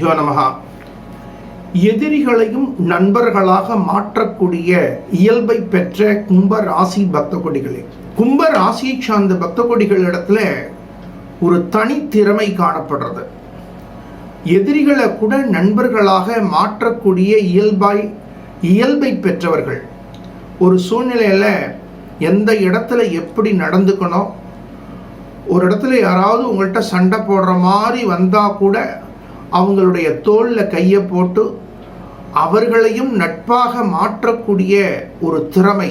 யோ நமகா எதிரிகளையும் நண்பர்களாக மாற்றக்கூடிய இயல்பை பெற்ற கும்ப ராசி பக்த கொடிகளே. கும்ப ராசியை சார்ந்த பக்த கொடிகள் இடத்துல ஒரு தனித்திறமை காணப்படுறது. எதிரிகளை கூட நண்பர்களாக மாற்றக்கூடிய இயல்பாய் இயல்பை பெற்றவர்கள். ஒரு சூழ்நிலையில் எந்த இடத்துல எப்படி நடந்துக்கணும்? ஒரு இடத்துல யாராவது உங்கள்கிட்ட சண்டை போடுற மாதிரி வந்தால் கூட அவங்களுடைய தோளில் கையை போட்டு அவர்களையும் நட்பாக மாற்றக்கூடிய ஒரு திறமை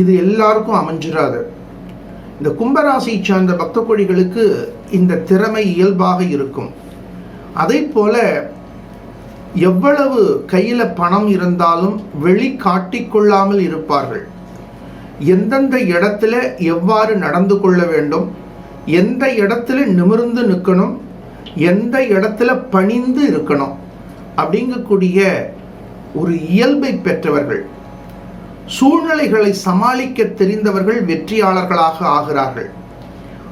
இது எல்லாருக்கும் அமைஞ்சிடாது இந்த கும்பராசி சார்ந்த பக்த கொடிகளுக்கு இந்த திறமை இயல்பாக இருக்கும். அதே போல எவ்வளவு கையில் பணம் இருந்தாலும் வெளி காட்டிக்கொள்ளாமல் இருப்பார்கள். எந்தெந்த இடத்துல எவ்வாறு நடந்து கொள்ள வேண்டும் எந்த இடத்துல நிமிர்ந்து நிற்கணும் எந்த இடத்துல பணிந்து இருக்கணும் அப்படிங்கக்கூடிய ஒரு இயல்பை பெற்றவர்கள் சூழ்நிலைகளை சமாளிக்க தெரிந்தவர்கள் வெற்றியாளர்களாக ஆகிறார்கள்.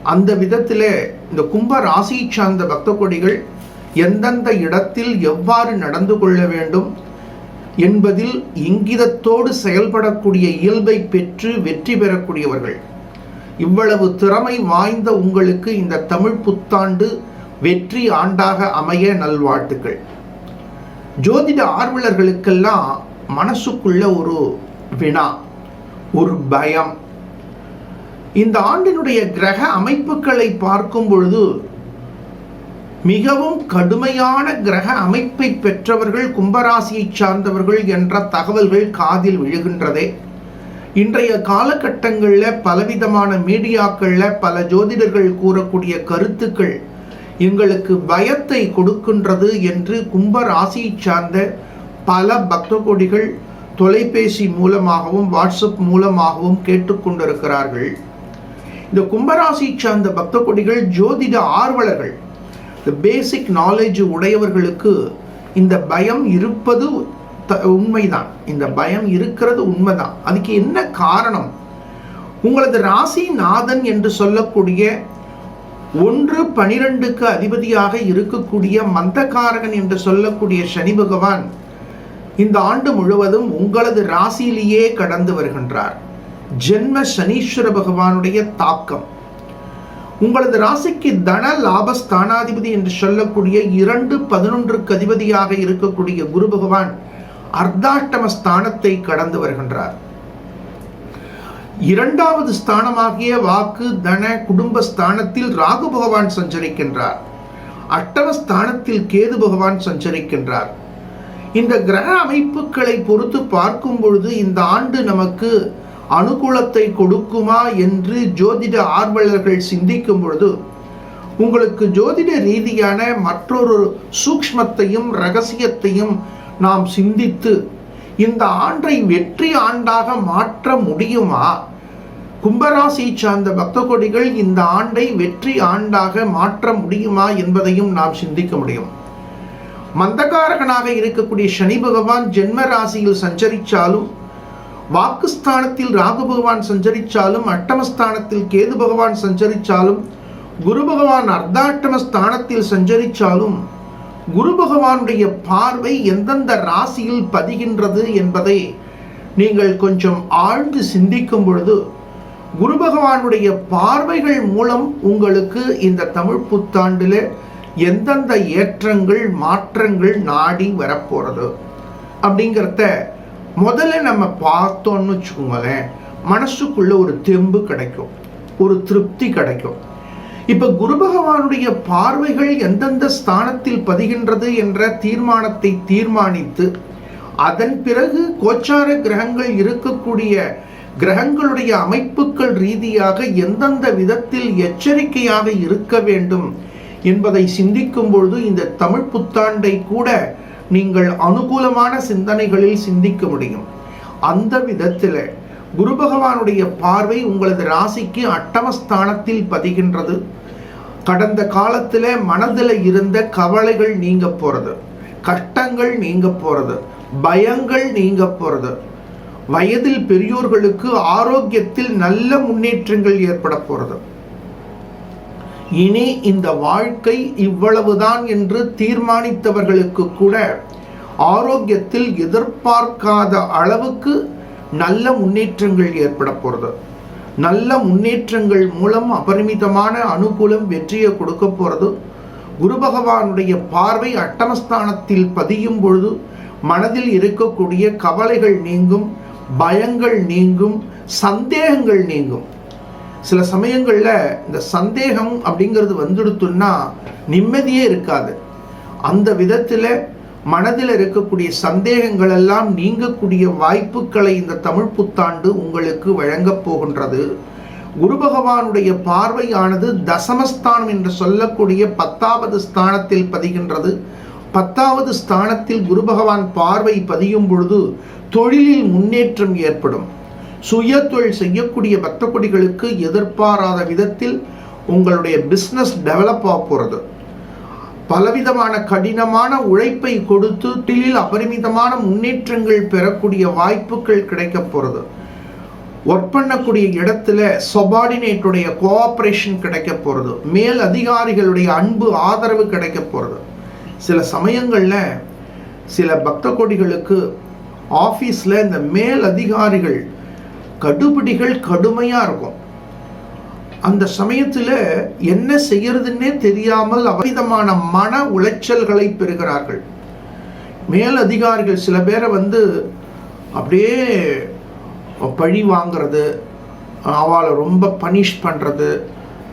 அந்த விதத்தில் இந்த கும்ப ராசியை சார்ந்த பக்த கொடிகள் எந்தெந்த இடத்தில் எவ்வாறு நடந்து கொள்ள வேண்டும் என்பதில் இங்கிதத்தோடு செயல்படக்கூடிய இயல்பை பெற்று வெற்றி பெறக்கூடியவர்கள். இவ்வளவு திறமை வாய்ந்த உங்களுக்கு இந்த தமிழ் புத்தாண்டு வெற்றி ஆண்டாக அமைய நல்வாழ்த்துக்கள். ஜோதிட ஆர்வலர்களுக்கெல்லாம் மனசுக்குள்ள ஒரு வினா ஒரு பயம். இந்த ஆண்டினுடைய கிரக அமைப்புகளை பார்க்கும் பொழுது மிகவும் கடுமையான கிரக அமைப்பை பெற்றவர்கள் கும்பராசியை சார்ந்தவர்கள் என்ற தகவல்கள் காதில் விழுகின்றதே. இன்றைய காலகட்டங்களில் பலவிதமான மீடியாக்களில் பல ஜோதிடர்கள் கூறக்கூடிய கருத்துக்கள் எங்களுக்கு பயத்தை கொடுக்கின்றது என்று கும்ப ராசியை சார்ந்த பல பக்த கொடிகள் தொலைபேசி மூலமாகவும் வாட்ஸ்அப் மூலமாகவும் கேட்டுக்கொண்டிருக்கிறார்கள். இந்த கும்பராசி சார்ந்த பக்த கொடிகள் ஜோதிட ஆர்வலர்கள் இந்த பேசிக் நாலேஜ் உடையவர்களுக்கு இந்த பயம் இருப்பது உண்மைதான். இந்த பயம் இருக்கிறது உண்மைதான். அதுக்கு என்ன காரணம்? உங்களது ராசி நாதன் என்று சொல்லக்கூடிய ஒன்று பனிரெண்டுக்கு அதிபதியாக இருக்கக்கூடிய மந்தகாரகன் என்று சொல்லக்கூடிய சனி பகவான் இந்த ஆண்டு முழுவதும் உங்களது ராசியிலேயே கடந்து வருகின்றார். ஜென்ம சனீஸ்வர பகவானுடைய தாக்கம். உங்களது ராசிக்கு தன லாபஸ்தானாதிபதி என்று சொல்லக்கூடிய இரண்டு பதினொன்றுக்கு அதிபதியாக இருக்கக்கூடிய குரு பகவான் அர்த்தாஷ்டம ஸ்தானத்தை கடந்து வருகின்றார். இரண்டாவது ஸ்தானமாகிய வாக்கு தன குடும்ப ஸ்தானத்தில் ராகு பகவான் சஞ்சரிக்கின்றார். அட்டம ஸ்தானத்தில் கேது பகவான் சஞ்சரிக்கின்றார். இந்த கிரக அமைப்புகளை பொறுத்து பார்க்கும் பொழுது இந்த ஆண்டு நமக்கு அனுகூலத்தை கொடுக்குமா என்று ஜோதிட ஆர்வலர்கள் சிந்திக்கும் பொழுது உங்களுக்கு ஜோதிட ரீதியான மற்றொரு சூக்ஷ்மத்தையும் ரகசியத்தையும் நாம் சிந்தித்து இந்த ஆண்டை வெற்றி ஆண்டாக மாற்ற முடியுமா? கும்பராசியை சார்ந்த பக்த கொடிகள் இந்த ஆண்டை வெற்றி ஆண்டாக மாற்ற முடியுமா என்பதையும் நாம் சிந்திக்க முடியும். மந்தகாரகனாக இருக்கக்கூடிய சனி பகவான் ஜென்ம ராசியில் சஞ்சரித்தாலும் வாக்குஸ்தானத்தில் ராகு பகவான் சஞ்சரித்தாலும் அட்டமஸ்தானத்தில் கேது பகவான் சஞ்சரித்தாலும் குரு பகவான் அர்த்தாட்டம ஸ்தானத்தில் சஞ்சரித்தாலும் குரு பகவானுடைய பார்வை எந்தெந்த ராசியில் பதிகின்றது என்பதை நீங்கள் கொஞ்சம் ஆழ்ந்து சிந்திக்கும் பொழுது குரு பகவானுடைய பார்வைகள் மூலம் உங்களுக்கு இந்த தமிழ் புத்தாண்டில் எந்தெந்த ஏற்றங்கள் மாற்றங்கள் நாடி வரப்போகிறது அப்படிங்கிறத முதல்ல நம்ம பார்த்தோம்னு வச்சுக்கோங்களேன். மனசுக்குள்ளே ஒரு தெம்பு கிடைக்கும். ஒரு திருப்தி கிடைக்கும். இப்ப குரு பகவானுடைய பார்வைகள் எந்தெந்த ஸ்தானத்தில் பதிகின்றது என்ற தீர்மானத்தை தீர்மானித்து அதன் பிறகு கோச்சார கிரகங்கள் இருக்கக்கூடிய கிரகங்களுடைய அமைப்புகள் ரீதியாக எந்தெந்த விதத்தில் எச்சரிக்கையாக இருக்க வேண்டும் என்பதை சிந்திக்கும் பொழுது இந்த தமிழ் புத்தாண்டை கூட நீங்கள் அனுகூலமான சிந்தனைகளில் சிந்திக்க முடியும். அந்த விதத்தில் குரு பகவானுடைய பார்வை உங்களது ராசிக்கு அட்டமஸ்தானத்தில் பதிகின்றது. கடந்த காலத்தில் மனதில் இருந்த கவலைகள் நீங்க போகிறது கஷ்டங்கள் நீங்க போகிறது பயங்கள் நீங்க போகிறது வயதில் பெரியோர்களுக்கு ஆரோக்கியத்தில் நல்ல முன்னேற்றங்கள் ஏற்பட போகிறது இனி இந்த வாழ்க்கை இவ்வளவுதான் என்று தீர்மானித்தவர்களுக்கு கூட ஆரோக்கியத்தில் எதிர்பார்க்காத அளவுக்கு நல்ல முன்னேற்றங்கள் ஏற்பட போகிறது நல்ல முன்னேற்றங்கள் மூலம் அபரிமிதமான அனுகூலம் வெற்றியை கொடுக்க போகிறது குரு பகவானுடைய பார்வை அட்டமஸ்தானத்தில் பதியும் பொழுது மனதில் இருக்கக்கூடிய கவலைகள் நீங்கும் பயங்கள் நீங்கும் சந்தேகங்கள் நீங்கும். சில சமயங்களில் இந்த சந்தேகம் அப்படிங்கிறது வந்துடுத்துன்னா நிம்மதியே இருக்காது. அந்த விதத்தில் மனதில் இருக்கக்கூடிய சந்தேகங்கள் எல்லாம் நீங்கக்கூடிய வாய்ப்புகளை இந்த தமிழ் புத்தாண்டு உங்களுக்கு வழங்கப் போகின்றது. குரு பகவானுடைய பார்வையானது தசமஸ்தானம் என்று சொல்லக்கூடிய பத்தாவது ஸ்தானத்தில் பதிகின்றது. பத்தாவது ஸ்தானத்தில் குரு பகவான் பார்வை பதியும் பொழுது தொழிலில் முன்னேற்றம் ஏற்படும். சுய தொழில் செய்யக்கூடிய பக்த கொடிகளுக்கு எதிர்பாராத விதத்தில் உங்களுடைய பிஸ்னஸ் டெவலப் ஆக போகிறது பலவிதமான கடினமான உழைப்பை கொடுத்து தொழிலில் அபரிமிதமான முன்னேற்றங்கள் பெறக்கூடிய வாய்ப்புகள் கிடைக்க போகிறது ஒர்க் பண்ணக்கூடிய இடத்துல சொபார்டினேட்டுடைய கோஆப்ரேஷன் கிடைக்க போகிறது மேல் அதிகாரிகளுடைய அன்பு ஆதரவு கிடைக்க போகிறது சில சமயங்களில் சில பக்த கொடிகளுக்கு ஆஃபீஸில் இந்த மேல் அதிகாரிகள் கடுபிடிகள் கடுமையாக இருக்கும். அந்த சமயத்தில் என்ன செய்யறதுன்னே தெரியாமல் அபரிதமான மன உளைச்சல்களை பெறுகிறார்கள். மேல் அதிகாரிகள் சில பேரை வந்து அப்படியே பழி வாங்கிறது அவளை ரொம்ப பனிஷ் பண்ணுறது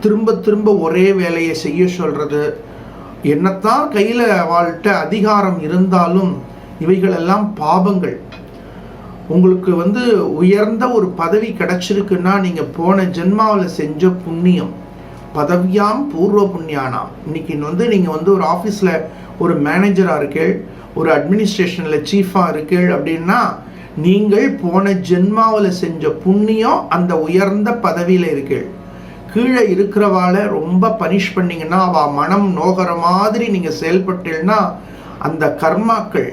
திரும்ப திரும்ப ஒரே வேலையை செய்ய சொல்கிறது என்னத்தான் கையில் அவள்கிட்ட அதிகாரம் இருந்தாலும் இவைகளெல்லாம் பாபங்கள் உங்களுக்கு வந்து உயர்ந்த ஒரு பதவி கிடைச்சிருக்குன்னா நீங்கள் போன ஜென்மாவில் செஞ்ச புண்ணியம். பதவியாம் பூர்வ புண்ணியானாம். இன்னைக்கு வந்து நீங்கள் வந்து ஒரு ஆஃபீஸில் ஒரு மேனேஜராக இருக்கீள் ஒரு அட்மினிஸ்ட்ரேஷனில் சீஃபாக இருக்கீள் அப்படின்னா நீங்கள் போன ஜென்மாவில் செஞ்ச புண்ணியம் அந்த உயர்ந்த பதவியில் இருக்கீள். கீழே இருக்கிறவாளை ரொம்ப பனிஷ் பண்ணிங்கன்னா அவள் மனம் நோகிற மாதிரி நீங்கள் செயல்பட்டீங்கன்னா அந்த கர்மாக்கள்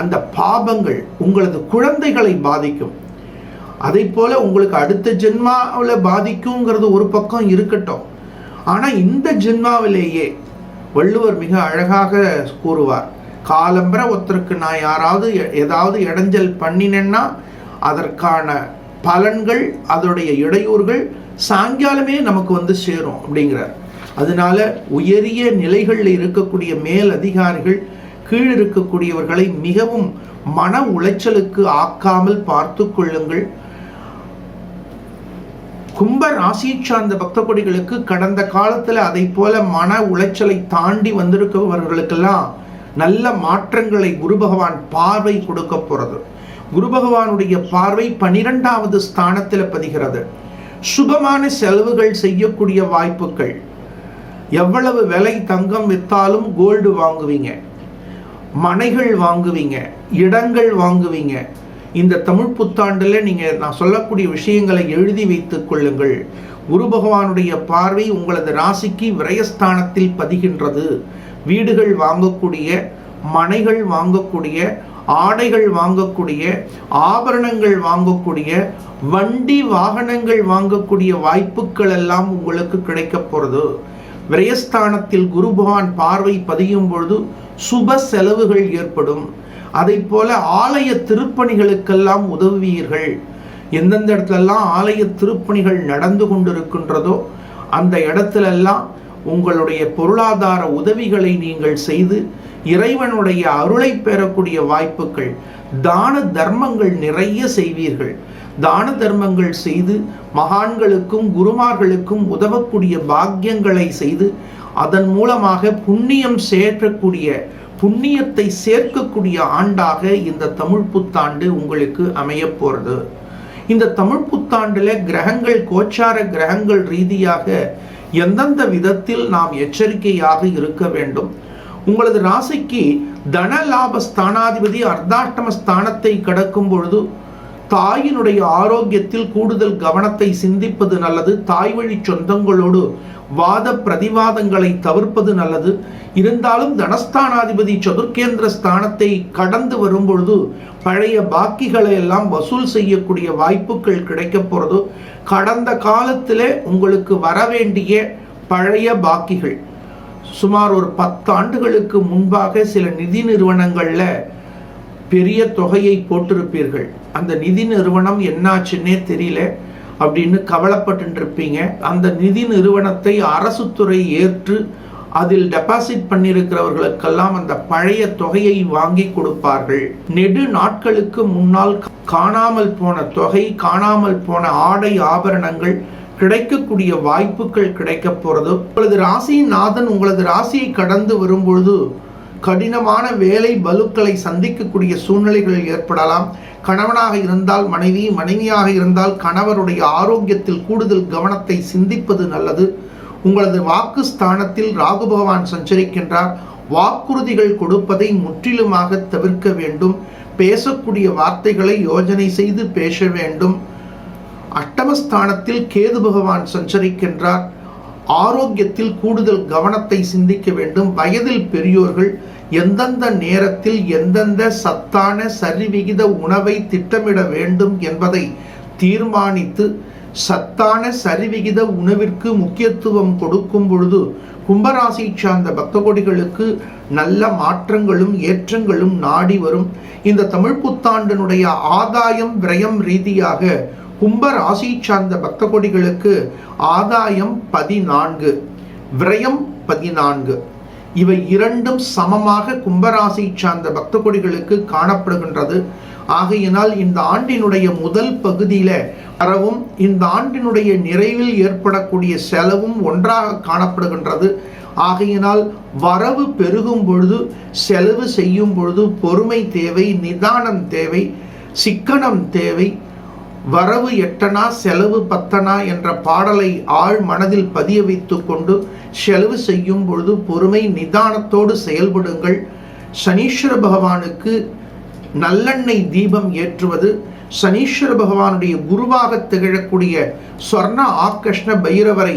அந்த பாபங்கள் உங்களது குழந்தைகளை பாதிக்கும். அதை போல உங்களுக்கு அடுத்த ஜென்மாவில் பாதிக்குங்கிறது ஒரு பக்கம் இருக்கட்டும். ஆனால் இந்த ஜென்மாவிலேயே வள்ளுவர் மிக அழகாக கூறுவார். காலம்பர ஒருத்தருக்கு நான் யாராவது ஏதாவது இடைஞ்சல் பண்ணினேன்னா அதற்கான பலன்கள் அதனுடைய இடையூறுகள் சாயங்காலமே நமக்கு வந்து சேரும் அப்படிங்கிறார். அதனால உயரிய நிலைகளில் இருக்கக்கூடிய மேல் அதிகாரிகள் கீழ் இருக்கக்கூடியவர்களை மிகவும் மன உளைச்சலுக்கு ஆக்காமல் பார்த்து கொள்ளுங்கள். கும்ப ராசியை சார்ந்த பக்த கொடிகளுக்கு கடந்த காலத்தில் அதை போல மன உளைச்சலை தாண்டி வந்திருக்கிறவர்களுக்கெல்லாம் நல்ல மாற்றங்களை குரு பகவான் பார்வை கொடுக்க போகிறது குரு பகவானுடைய பார்வை பனிரெண்டாவது ஸ்தானத்தில் பதிகிறது. சுபமான செலவுகள் செய்யக்கூடிய வாய்ப்புகள். எவ்வளவு விலை தங்கம் விற்றாலும் கோல்டு வாங்குவீங்க. மனைகள் வாங்குவீங்க இடங்கள் வாங்குவீங்க. இந்த தமிழ் புத்தாண்டில் நீங்கள் நான் சொல்லக்கூடிய விஷயங்களை எழுதி வைத்துக் கொள்ளுங்கள். குரு பகவானுடைய பார்வை உங்களது ராசிக்கு விரயஸ்தானத்தில் பதிகின்றது. வீடுகள் வாங்கக்கூடிய மனைகள் வாங்கக்கூடிய ஆடைகள் வாங்கக்கூடிய ஆபரணங்கள் வாங்கக்கூடிய வண்டி வாகனங்கள் வாங்கக்கூடிய வாய்ப்புகள் எல்லாம் உங்களுக்கு கிடைக்க போகிறது விரயஸ்தானத்தில் குரு பகவான் பார்வை பதியும் பொழுது சுப செலவுகள் ஏற்படும். அதை போல ஆலய திருப்பணிகளுக்கெல்லாம் உதவுவீர்கள். எந்தெந்த இடத்துலலாம் ஆலய திருப்பணிகள் நடந்து கொண்டிருக்கின்றதோ அந்த இடத்துலெல்லாம் உங்களுடைய பொருளாதார உதவிகளை நீங்கள் செய்து இறைவனுடைய அருளை பெறக்கூடிய வாய்ப்புகள் தான தர்மங்கள் நிறைய செய்வீர்கள். தான தர்மங்கள் செய்து மகான்களுக்கும் குருமார்களுக்கும் உதவக்கூடிய பாக்கியங்களை செய்து அதன் மூலமாக புண்ணியம் சேர்க்கக்கூடிய புண்ணியத்தை சேர்க்கக்கூடிய ஆண்டாக இந்த தமிழ் புத்தாண்டு உங்களுக்கு அமைய போகிறது இந்த தமிழ் புத்தாண்டில் கிரகங்கள் கோச்சார கிரகங்கள் ரீதியாக எந்தெந்த விதத்தில் நாம் எச்சரிக்கையாக இருக்க வேண்டும்? உங்களது ராசிக்கு தன லாப ஸ்தானாதிபதி அர்த்தாஷ்டம ஸ்தானத்தை கடக்கும் பொழுது தாயினுடைய ஆரோக்கியத்தில் கூடுதல் கவனத்தை சிந்திப்பது நல்லது. தாய் வழி சொந்தங்களோடு வாத பிரதிவாதங்களை தவிர்ப்பது நல்லது. இருந்தாலும் தனஸ்தானாதிபதி சதுர்கேந்திர ஸ்தானத்தை கடந்து வரும்பொழுது பழைய பாக்கிகளை எல்லாம் வசூல் செய்யக்கூடிய வாய்ப்புகள் கிடைக்க போகிறது கடந்த காலத்தில் உங்களுக்கு வர வேண்டிய பழைய பாக்கிகள். சுமார் ஒரு பத்தாண்டுகளுக்கு முன்பாக சில நிதி நிறுவனங்களில் பெரிய தொகையை போட்டிருப்பீர்கள். அந்த நிதி நிறுவனம் என்னாச்சுன்னே தெரியல. அப்படின்னு கவலைப்பட்டு இருப்பீங்க அந்த நிதி நிறுவனத்தை அரசு துறை ஏற்று அதில் டெபாசிட் பண்ணியிருக்கிறவர்களுக்கெல்லாம் அந்த பழைய தொகையை வாங்கி கொடுப்பார்கள். நெடு நாட்களுக்கு முன்னால் காணாமல் போன தொகை காணாமல் போன ஆடை ஆபரணங்கள் கிடைக்கக்கூடிய வாய்ப்புகள் கிடைக்க போகிறது உங்களது ராசியின் நாதன் உங்களது ராசியை கடந்து வரும்பொழுது கடினமான வேலை பலுக்களை சந்திக்கக்கூடிய சூழ்நிலைகள் ஏற்படலாம். கணவனாக இருந்தால் மனைவி மனைவியாக இருந்தால் கணவருடைய ஆரோக்கியத்தில் கூடுதல் கவனத்தை சிந்திப்பது நல்லது. உங்களது வாக்கு ஸ்தானத்தில் ராகு பகவான் சஞ்சரிக்கின்றார். வாக்குறுதிகள் கொடுப்பதை முற்றிலுமாக தவிர்க்க வேண்டும். பேசக்கூடிய வார்த்தைகளை யோஜனை செய்து பேச வேண்டும். அட்டமஸ்தானத்தில் கேது பகவான் சஞ்சரிக்கின்றார். ஆரோக்கியத்தில் கூடுதல் கவனத்தை சிந்திக்க வேண்டும். வயதில் பெரியோர்கள் எந்தெந்த நேரத்தில் எந்தெந்த சத்தான சரிவிகித உணவை திட்டமிட வேண்டும் என்பதை தீர்மானித்து சத்தான சரிவிகித உணவிற்கு முக்கியத்துவம் கொடுக்கும் பொழுது கும்பராசி சார்ந்த பக்தகொடிகளுக்கு நல்ல மாற்றங்களும் ஏற்றங்களும் நாடி வரும். இந்த தமிழ் புத்தாண்டினுடைய ஆதாயம் விரயம் ரீதியாக கும்ப ராசி சார்ந்த பக்த கொடிகளுக்கு ஆதாயம் பதினான்கு விரயம் பதினான்கு. இவை இரண்டும் சமமாக கும்பராசி சார்ந்த பக்த கொடிகளுக்கு காணப்படுகின்றது. ஆகையினால் இந்த ஆண்டினுடைய முதல் பகுதியில வரவும் இந்த ஆண்டினுடைய நிறைவில் ஏற்படக்கூடிய செலவும் ஒன்றாக காணப்படுகின்றது. ஆகையினால் வரவு பெருகும் பொழுது செலவு செய்யும் பொழுது பொறுமை தேவை நிதானம் தேவை சிக்கனம் தேவை வரவு எட்டனா செலவு பத்தனா என்ற பாடலை ஆழ் மனதில் பதிய வைத்து கொண்டு செலவு செய்யும் பொழுது பொறுமை நிதானத்தோடு செயல்படுங்கள். சனீஸ்வர பகவானுக்கு நல்லெண்ணெய் தீபம் ஏற்றுவது சனீஸ்வர பகவானுடைய குருவாக திகழக்கூடிய சொர்ண ஆக்கஷ்ண பைரவரை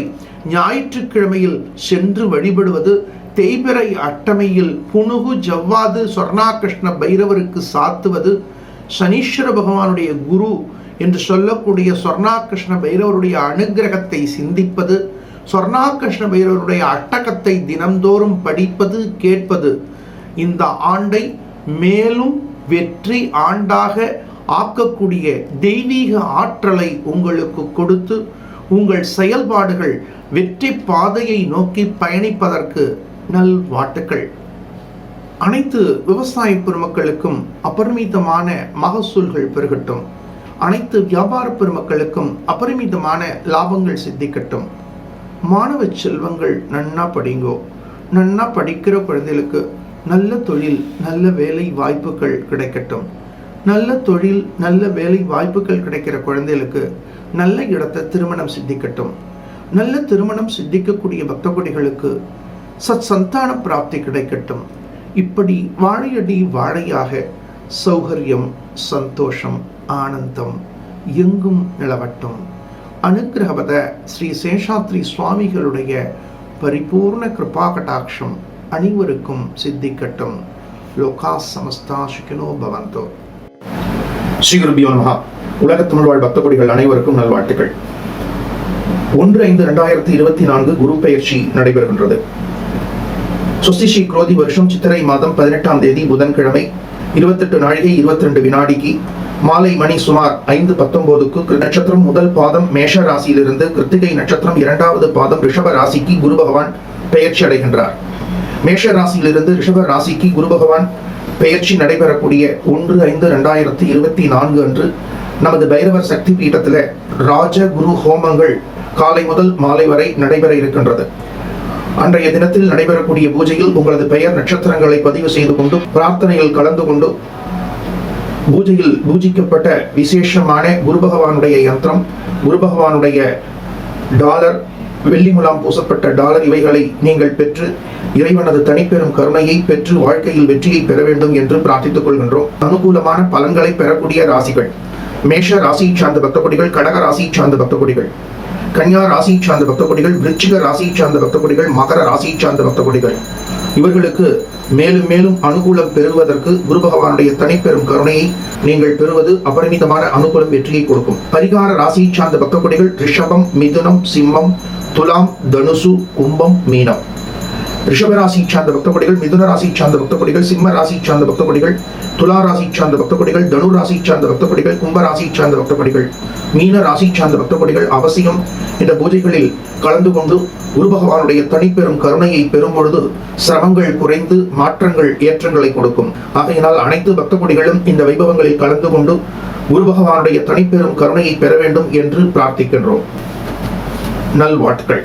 ஞாயிற்றுக்கிழமையில் சென்று வழிபடுவது தேய்பிறை அட்டமையில் புனுகு ஜவ்வாது சொர்ணாகிருஷ்ண பைரவருக்கு சாத்துவது சனீஸ்வர பகவானுடைய குரு என்று சொல்லக்கூடிய சொர்ணாகிருஷ்ண பைரவருடைய அனுகிரகத்தை சிந்திப்பது சொர்ணாகிருஷ்ண பைரவருடைய அட்டகத்தை தினந்தோறும் படிப்பது கேட்பது இந்த ஆண்டை மேலும் வெற்றி ஆண்டாக ஆக்கக்கூடிய தெய்வீக ஆற்றலை உங்களுக்கு கொடுத்து உங்கள் செயல்பாடுகள் வெற்றி பாதையை நோக்கி பயணிப்பதற்கு நல் வாட்டுக்கள் அனைத்து விவசாய பெருமக்களுக்கும் அபரிமிதமான மகசூல்கள் பெருகட்டும். அனைத்து வியாபார பெருமக்களுக்கும் அபரிமிதமான லாபங்கள் சித்திக்கட்டும். மாணவ செல்வங்கள் நன்னா படிங்கோ. நன்னா படிக்கிற குழந்தைகளுக்கு நல்ல தொழில் நல்ல வேலை வாய்ப்புகள் கிடைக்கட்டும். நல்ல தொழில் நல்ல வேலை வாய்ப்புகள் கிடைக்கிற குழந்தைகளுக்கு நல்ல இடத்தை திருமணம் சித்திக்கட்டும். நல்ல திருமணம் சித்திக்கக்கூடிய பக்தகுடிகளுக்கு சத் சந்தான பிராப்தி கிடைக்கட்டும். இப்படி வாழையடி வாழையாக சௌகரியம் சந்தோஷம் ஆனந்தம் எங்கும் நிலவட்டும். அனுகிரகவத ஸ்ரீ சேஷாத்ரி சுவாமிகளுடைய பரிபூர்ண கிருபா கடாட்சம் அனைவருக்கும் சித்திக்கட்டும். லோகா சமஸ்தா சுகினோ பவந்தோ. ஸ்ரீ குருபியோ மகா உலக தமிழ் வாழ் அனைவருக்கும் நல்வாழ்த்துக்கள். ஒன்று ஐந்து ரெண்டாயிரத்தி இருபத்தி நான்கு குரு பெயர்ச்சி நடைபெறுகின்றது. சுஸ்திஷி குரோதி வருஷம் சித்திரை மாதம் பதினெட்டாம் தேதி புதன்கிழமை இருபத்தெட்டு நாழிகை இருபத்தி ரெண்டு வினாடிக்கு மாலை மணி சுமார் ஐந்து பத்தொன்பதுக்கு நட்சத்திரம் முதல் பாதம் மேஷ ராசியிலிருந்து கிருத்திகை நட்சத்திரம் இரண்டாவது பாதம் ரிஷப ராசிக்கு குரு பகவான் பெயர்ச்சி அடைகின்றார். மேஷ ராசியிலிருந்து ரிஷப ராசிக்கு குரு பகவான் பெயர்ச்சி நடைபெறக்கூடிய ஒன்று ஐந்து ரெண்டாயிரத்தி இருபத்தி நான்கு அன்று நமது பைரவர் சக்தி பீட்டத்தில் ராஜ குரு ஹோமங்கள் காலை முதல் மாலை வரை நடைபெற இருக்கின்றது. அன்றைய தினத்தில் நடைபெறக்கூடிய பூஜையில் உங்களது பெயர் நட்சத்திரங்களை பதிவு செய்து கொண்டும் பிரார்த்தனையில் கலந்து கொண்டும் பூஜையில் பூஜிக்கப்பட்ட விசேஷமான குரு பகவானுடைய யந்திரம் குரு பகவானுடைய டாலர் வெள்ளி முலாம் பூசப்பட்ட டாலர் இவைகளை நீங்கள் பெற்று இறைவனது தனிப்பெரும் கருணையை பெற்று வாழ்க்கையில் வெற்றியை பெற வேண்டும் என்று பிரார்த்தித்துக் கொள்கின்றோம். அனுகூலமான பலன்களை பெறக்கூடிய ராசிகள். மேஷ ராசியை சார்ந்த பக்தகொடிகள் கடக ராசி சார்ந்த பக்தகொடிகள் கன்யா ராசி சார்ந்த பக்தகொடிகள் விருச்சிக ராசி சார்ந்த பக்தகொடிகள் மகர ராசி சார்ந்த பக்தகொடிகள். இவர்களுக்கு மேலும் மேலும் அனுகூலம் பெறுவதற்கு குரு பகவானுடைய தனிப்பெரும் கருணையை நீங்கள் பெறுவது அபரிமிதமான அனுகூலம் வெற்றியை கொடுக்கும். பரிகார ராசி சார்ந்த பக்கக்குடிகள் ரிஷபம் மிதுனம் சிம்மம் துலாம் தனுசு கும்பம் மீனம். ரிஷபராசியை சார்ந்த பக்தகொடிகள் மிதுன ராசி சார்ந்த பக்தகொடிகள் சிம்ம ராசி சார்ந்த பக்தபடிகள் துலா ராசி சார்ந்த பக்தகொடிகள் தனு ராசி சார்ந்த பக்தகொடிகள் கும்பராசி சார்ந்த பக்தகொடிகள் மீன ராசி சார்ந்த பக்தகொடிகள் அவசியம். இந்த பூஜைகளில் கலந்து கொண்டு குரு பகவானுடைய தனிப்பெரும் கருணையை பெறும் பொழுது சிரமங்கள் குறைந்து மாற்றங்கள் ஏற்றங்களை கொடுக்கும். ஆகையினால் அனைத்து பக்தபடிகளும் இந்த வைபவங்களில் கலந்து கொண்டு குரு பகவானுடைய தனிப்பெரும் கருணையை பெற வேண்டும் என்று பிரார்த்திக்கின்றோம். நல்வாழ்த்துக்கள்.